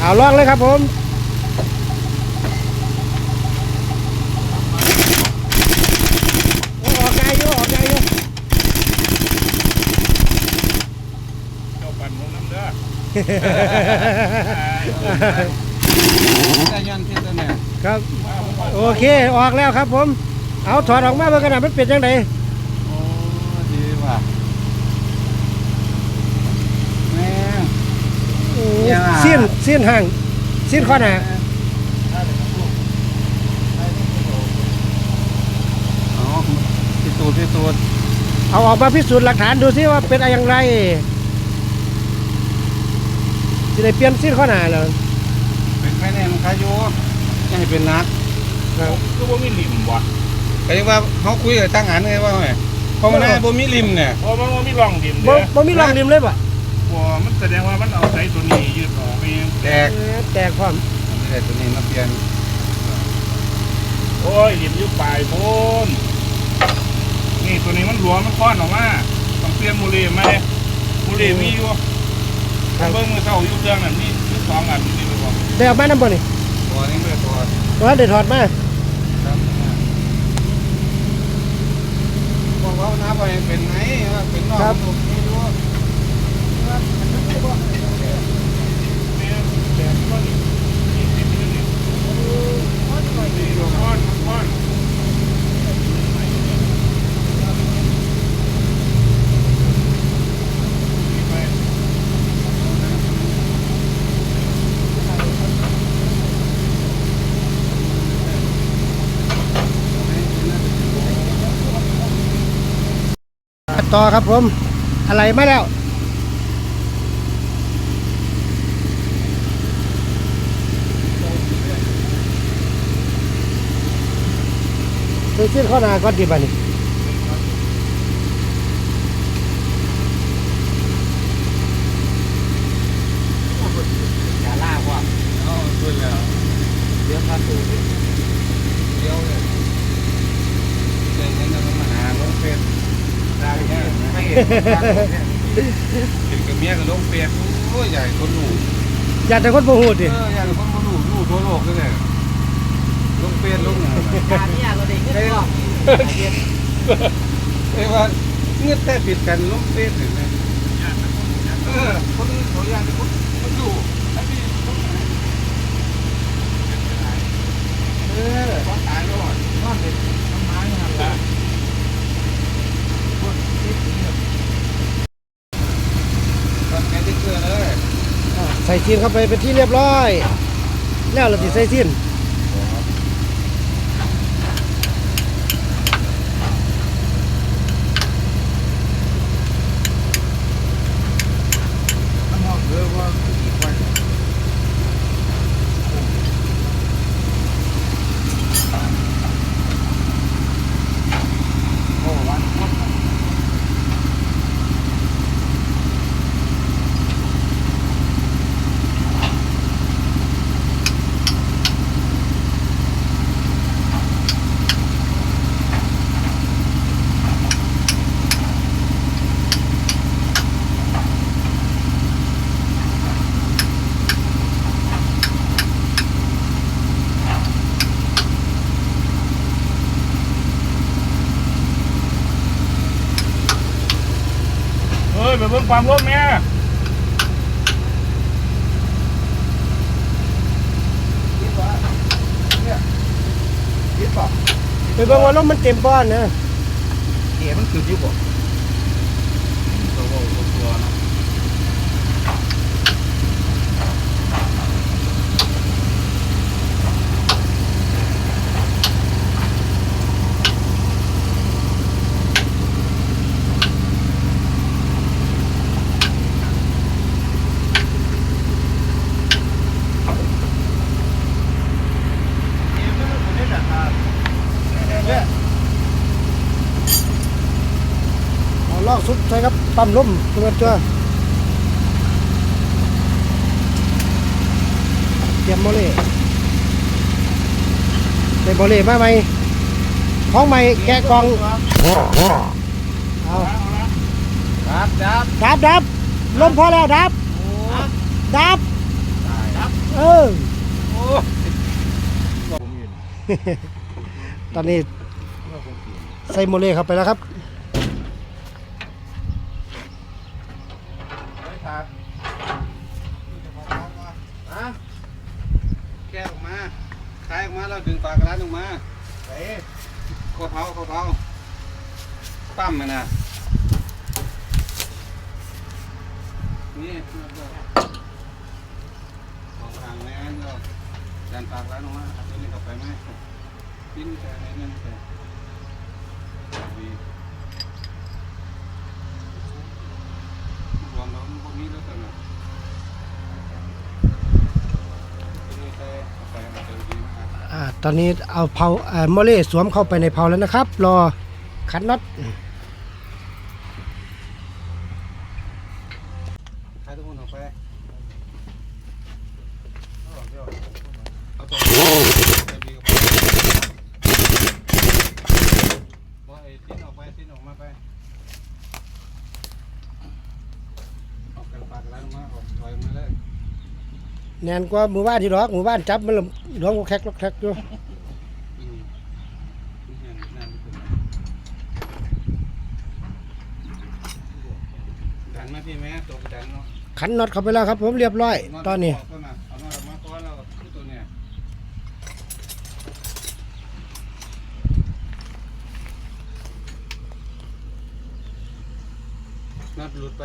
เอาลองเลยครับผมโอ้ออกไงอยู่ออกไงอยู่เจ้าปั่นลงน้ำเด้อได้ยันที่ตัวเนี่ยครับ โอเคออกแล้วครับผม เอาถอดออกมาเมื่อกันนะมันเป็นยังไง โอ้ดีว่ะแม่ อย่าสิ้นสิ้นห่างสิ้นข้อหน้าอ๋อพิสูจน์พิสูจน์เอาออกมาพิสูจน์หลักฐานดูซิว่าเป็นอะไรอย่างไรจะได้เปลี่ยนสิ้นข้อหน้าแล้วเป็นใครแน่มันใครอยู่จะให้เป็นนักครับก็ว่ามีริมวะก็ยังว่าเขาคุยกับตั้งหันไงว่าไงเพราะมันน่าบ่มีริมเนี่ยเพราะมันว่ามีร่องดินบ่เด้อบ่มีรองริมเลยป่ะ ว่ามันแสดงว่ามันเอาใส่ตัวนี้ยืดออกไปเองแตกเออแตกความไม่ได้ตัวนี้มาเปลี่ยน โอ้ยริมอยู่ปลายโพนนี่ตัวนี้มันหลวมมันค้อนออกมาต้องเปลี่ยนมูลีไหมมูลีมีอยู่เบิ้งมือเท่าอยู่เครื่องนั่นนี่มีสองอันนี่เลยบอกได้ออกมาน้ำบ่นี่ตัวนี้ไม่ได้ตัวตัวเด็ดถอดมาครับบอกว่าน้าไปเป็นไงว่าเป็นนอกตัวนี้อยู่ แม่แดงก็นี่นี่ติดอยู่นี่นี่ค้อนค้อน ต่อครับผม อะไรมาแล้ว ไปสิ้นข้อหน้าก่อนดีป่ะนี่อย่าลากว่ะเอาด้วยแล้วเดี๋ยวพาตัวเดี๋ยวเลยเดี๋ยวนั้นจะมาหาลงเฟซได้ไหม ไม่เห็นเห็นกับเมียกับลงเฟซโอ้ยใหญ่คนหนูอยากแต่คนโมโหดิเออใหญ่คนหนูหนูทั่วโลกเลยลงเฟซลงการเนี่ยเราได้เงินก่อนเอ้ว่าเงื่อนแต่ผิดกันลงเฟซเห็นไหมเออคนเขาอยากจะคนคนอยู่ไอ้พี่เออต้องตายแล้วอะนอนเป็นต้นไม้นะครับ ตอนแกที่เกลือเลย จีนเข้าไปเป็นที่เรียบร้อย แล้วเราติใส่ซีน น้ำหอมเกลือว่าอีกวันโอ้วันพุธ เฮ้ยไปเบิ่ง ความร่วมแม่คิดป่ะไปเบิ่งว่าลมมันเต็มบ้านนะเอ๋มันคือยุบป่ อกสุดใช่ครับปั๊มลมเงินตัวเตรียมโมเล่เตรียมโมเล่มาไหมของใหม่แกะกองเอาดับดับดับดับลมพอแล้วดับดับดับเออตอนนี้ใส่โมเลเข้าไปแล้วครับ ดึงปลากระนั้นออกมาเอ๊ะข้อเท้าข้อเท้าตั้มมันนะนี่ของทางแม่นเราดันปากร้านออกมาอาตัวนี้กลับไปไหมกินแต่ไหนนั่นแต่ดีรวมแล้วมันพวกนี้แล้วกันนะตัวนี้แต่เอาไปเอาตัวดีนะครับ อ่า ตอนนี้เอาเผาเอ่อโมเลสวมเข้าไปในเผาแล้วนะครับ รอขันน็อตขายทุกคนออกไปเอาเดียวเอาตัวเดีกับว่าไอ้ทิ้นออกไปต้นออกมาไปออกกันปากแล้วมาออกถอยมาเลย แนนกว่าหมู่บ้านที่ดอกหมู่บ้านจับมันละร้องกแคกลกแคกอยู่ดังนเป็นดันมาพี่แม่ตัวกระดันเนาะขันน็อตเข้าไปแล้วครับ ผมเรียบร้อย ตอนนี้เอาน็อตออกมาก่อนแล้วตัวเนี่ยน็อตหลุดไป